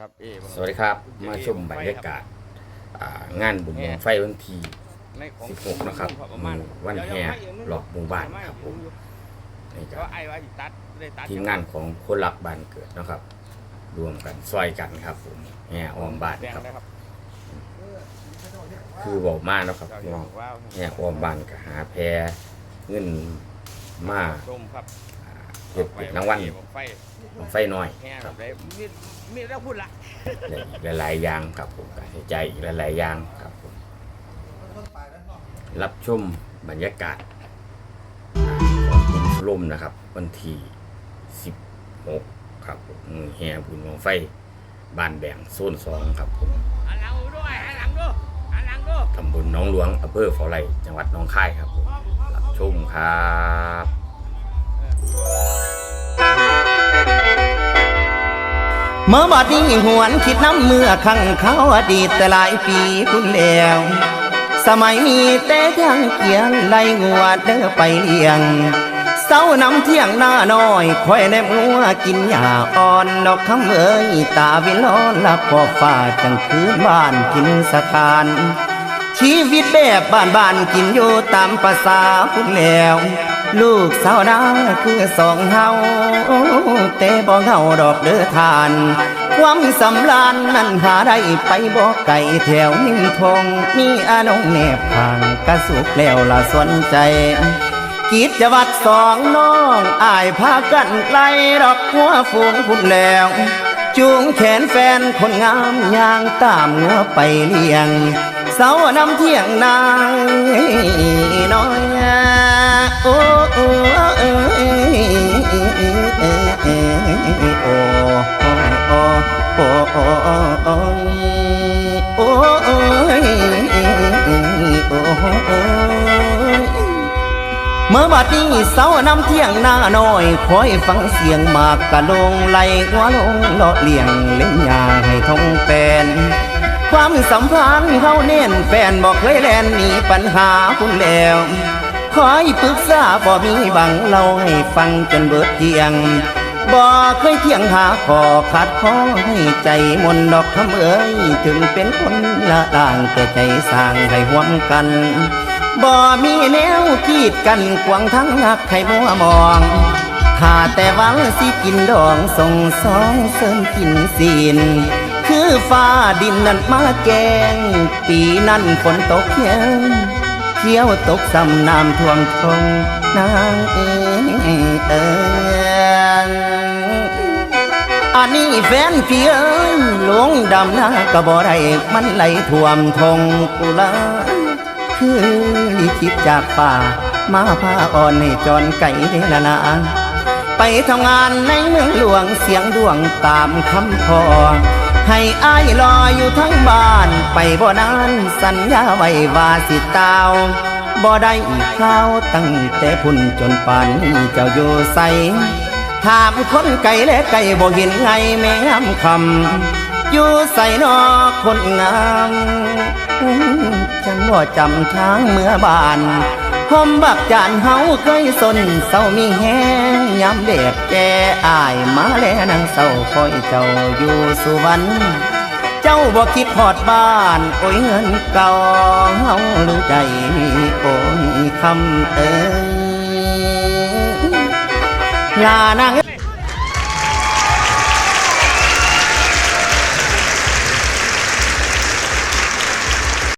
ครับเอสวัสดีครับ มาชมบรรยากาศอ่างานบุญบังไฟวันที่ในของ16 นะครับประมาณวันแห่รอบหมู่บ้านครับผมนี่คก็รับไอ้ว่าสิตัดได้ตัดทีมงานของคนรักบ้านเกิดนะครับ รวมกันซอยกันครับผมแห่อ้อมบ้านแดงครับนะครับ คือบอกมาแล้วครับเจ้าพี่เห็นน้องว่าแห่อ้อมบ้านก็หาแพรเงินมา ส้มครับอ่าเฮ็ดเป็นรางวัลไฟบังไฟน้อยแห่คแบรับบได้มีมีแล้วพูดละและอีกหลายๆอย่างครับผมการใช้ใจายอีกหลายๆอย่างครับผมรับชมบรรยากาศของบุญลมนะครับ วันที่16ครับผมมือแห่บุญบังไฟบ้านแบ่งโซนสองครับผมหันหลังดูด้วยหันหลังดูหันหลังดูตำบลหน้องหลวงอำเภอฝอไร่จังหวัดหน้องคายครับผมรับชมครับ เมื่อบัดนี้หวนคิดน้ำเมื่อครั้งเขาอดีตแต่หลายปีพุ่นแล้ว สมัยมีแต่ทางเกียงไล่งัวเด้อไปเลี้ยงเศร้าน้ำเที่ยงหน้าน้อยค่อยแนบงัวกินหญ้าอ่อนดอกคำเอ้ยตาวิลอนลับขอฟ้าจังคืนบ้านกินสถาน ชีวิตแบบบ้านบ้านๆกินอยู่ตามภาษาพุ่นแล้ว ลูกสาวนาคือสองเฮาแต่บ่เฮาดอกเด้อทาน ความสำราญนั้นหาได้ไปบ่ไกลแถวนิ่มทง มีอานงแนบทางกระสุกแล้วละสนใจกิจวัตรสองน้องอายพากันไล่ดอกหัวฝูงพุ่นแล้ว จูงแขนแฟนคนงามย่างตามเงัวไปเลี้ยง เสาน้ำเที่ยงนางน้อย โอ้โอ้เอ้ยโอ้โอ้โอ้โอ้โอ้โอ้โอ้เมื่อบัดนี้เสาน้ำเที่ยงหน้าน้อย คอยฟังเสียงหมากกะลงไหลหัวลงเลาะเลี่ยงเล่นยาให้ทองแปนความสัมพันธ์เขาเน้นแฟนบอกเคยแลนหนีปัญหาคุณแล้ว คอยปรึกษาบ่มีบังเล่าให้ฟังจนเบิดเที่ยงบ่เคยเที่ยงหาขอขัดขอให้ใจมนดอกคำเอ้ยถึงเป็นคนละต่างแต่ใจสร้างให้ห่วมกันบ่มีแนวกีดกันขวางทั้งหักให้มัวมองถ้าแต่วังสิกินดองส่งสองเสริมกินศีลคือฟ้าดินนั้นมาแกง ปีนั้นฝนตกเขียว เขียวตกซ้ำน้ำท่วมทงนางเอเออันนี้แฟนพี่เอ้ยหลงดำหน้าก็บ่ได้มันไหลท่วมทงกุลาคือลิขิตจากป่า มาพาอ่อนให้จอนไก่เดละนาไปทำงานในเมืองหลวงเสียงดวงตามคำพอ ให้อายรออยู่ทั้งบ้าน ไปบ่นานสัญญาไว้ว่าสิตาวบ่ได้อีกข้าวตั้งแต่พุ่นจนป่านนี้เจ้าอยู่ใสถามคนไก่และไก่บ่เห็นไงแม่งคำอยู่ใส่นอกคนงาม จังว่าจำทางเมื่อบาน ผมบักจานเฮาเคยสนเศร้ามีแห้งยามเด็กแก่อายมาแลนางเศร้าคอยเจ้าอยู่สุวรรณเจ้าบ่คิดพอดบ้านโอ้ยเงินเก่าเฮาหรือใจโอ้ยคำเอ้ยลานาง